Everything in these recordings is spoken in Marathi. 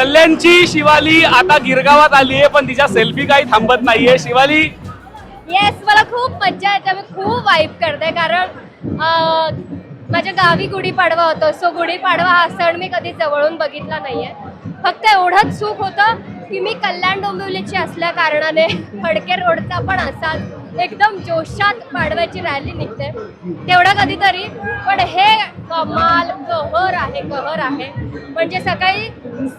कल्याणची शिवाली आता गिरगावात आली आहे पण तिच्या सेल्फी काही थांबत नाहीये. शिवाली? येस मला खूप मज्जा येते. मी खूप वाईप करते कारण अं, माझ्या गावी गुढीपाडवा होतो. सो गुढीपाडवा हा सण मी कधी जवळून बघितला नाहीये. फक्त एवढंच सुख होतं की मी कल्याण डोंबिवलीची असल्या कारणाने फडके रोडचा पण असाच एकदम जोशात पाडव्याची रॅली निघते. तेवढं कधीतरी. पण हे कमाल कहर आहे कहर आहे. म्हणजे सकाळी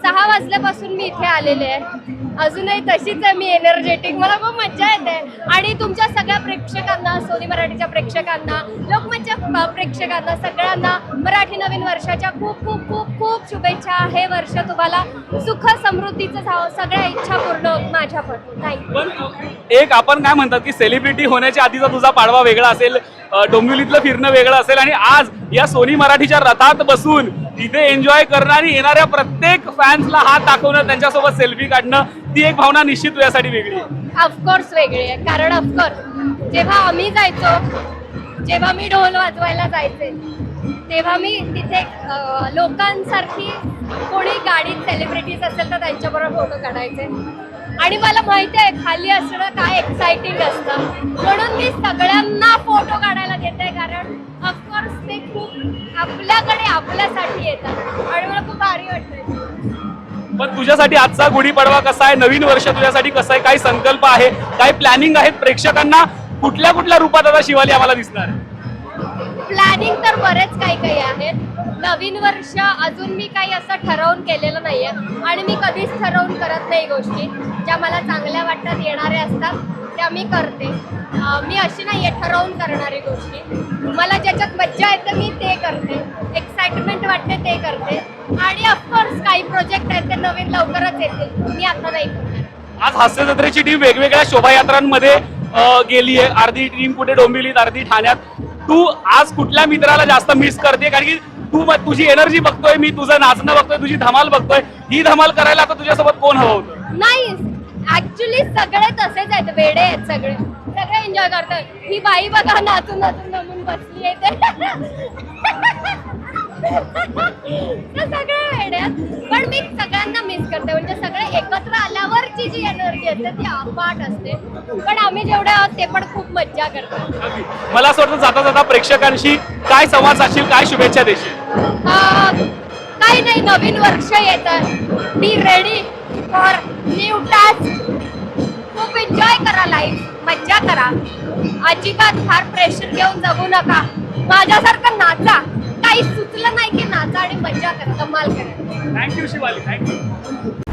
सहा वाजल्यापासून मी इथे आलेले आहे. अजूनही तशीच आहे मी एनर्जेटिक मला खूप मज्जा येते. आणि तुमच्या सगळ्या प्रेक्षकांना सोनी मराठीच्या प्रेक्षकांना लोकमतच्या प्रेक्षकांना सगळ्यांना मराठी नवीन वर्षाच्या खूप खूप खूप खूप शुभेच्छा हे वर्ष तुम्हाला सुख समृद्धीचं जावं सगळ्या इच्छा पूर्ण माझ्या पण एक आपण काय म्हणतात की सेलिब्रिटी होण्याच्या आधीचा तुझा पाडवा वेगळा असेल डोंबिवलीतलं फिरणं वेगळं असेल आणि आज या सोनी मराठीच्या रथात बसून तिथे एन्जॉय करणं आणि येणाऱ्या प्रत्येक फॅन्सला हात दाखवणं त्यांच्यासोबत सेल्फी काढणं ती एक भावना निश्चित तुझ्यासाठी वेगळी आहे. ऑफकोर्स वेगळी आहे. कारण ऑफकोर्स जेव्हा आम्ही जायचो जेव्हा मी ढोल वाजवायला जायचे तेव्हा मी तिथे लोकांसारखी कोणी गाडीत सेलिब्रिटीज असेल तर त्यांच्याबरोबर फोटो काढायचे. आणि मला माहिती आहे खाली असणं काय एक्साइटिंग असतं. म्हणून मी सगळ्यांना फोटो काढायला घेते कारण ऑफकोर्स ते खूप आपल्याकडे आपल्यासाठी येतात. आणि मला खूप भारी वाटतं पण तुझ्यासाठी आजचा गुढीपाडवा कसा आहे? नवीन वर्ष तुझ्यासाठी कसं आहे? काही संकल्प आहे? काही प्लॅनिंग आहेत प्रेक्षकांना? कुठल्या कुठल्या रूपात आता शिवाली आम्हाला दिसणार आहे? प्लॅनिंग तर बरेच काही काही आहेत. नवीन वर्ष अजून मी काही असं ठरवून केलेलं नाहीये. आणि मी कधीच ठरवून करत नाही गोष्टी. ज्या मला चांगल्या वाटतात येणाऱ्या असतात त्या मी करते. अं, मी अशी नाहीये ठरवून करणारी गोष्टी. मला ज्याच्यात मज्जा येते मी ते करते. एक्साइटमेंट वाटते ते करते. आणि ऑफकोर्स काही प्रोजेक्ट आहेत ते नवीन लवकरच येतील. मी आता नाही करणार. आज हास्य जत्रेची टीम वेगवेगळ्या शोभायात्रांमध्ये गेली आहे अर्धी टीम कुठे डोंबिवलीत अर्धी ठाण्यात. तू आज कुठल्या मित्राला जास्त मिस करते? कारण की तू तुझी एनर्जी बघतोय मी तुझं नाचणं बघतोय तुझी धमाल बघतोय. ही धमाल करायला आता तुझ्यासोबत कोण हवं होतं? नाही ऍक्च्युली सगळे तसेच आहेत वेडे आहेत सगळे. सगळे एन्जॉय करतात ही बाई बघा नाचून नाचून नमून बसली आहे ते. सगळे वेडे आहेत. पण मी सगळ्यांना मिस करते म्हणजे सगळे एकत्र आल्यावरची जी एनर्जी असते ती अपाट असते. पण आम्ही जेवढे आहोत ते पण खूप मज्जा करतात मला असं वाटतं जाता जाता प्रेक्षकांशी काय संवाद साधशील काय शुभेच्छा देशील? अं, काही नाही नवीन वर्ष येतं be ready for new task खूप एन्जॉय करा लाईफ मज्जा करा. अजिबात फार प्रेशर घेऊन जगू नका. माझ्यासारखं नाचा. काही सुचलं नाही की नाचा आणि मज्जा करा. कमाल करा. थँक्यू शिवाली. थँक्यू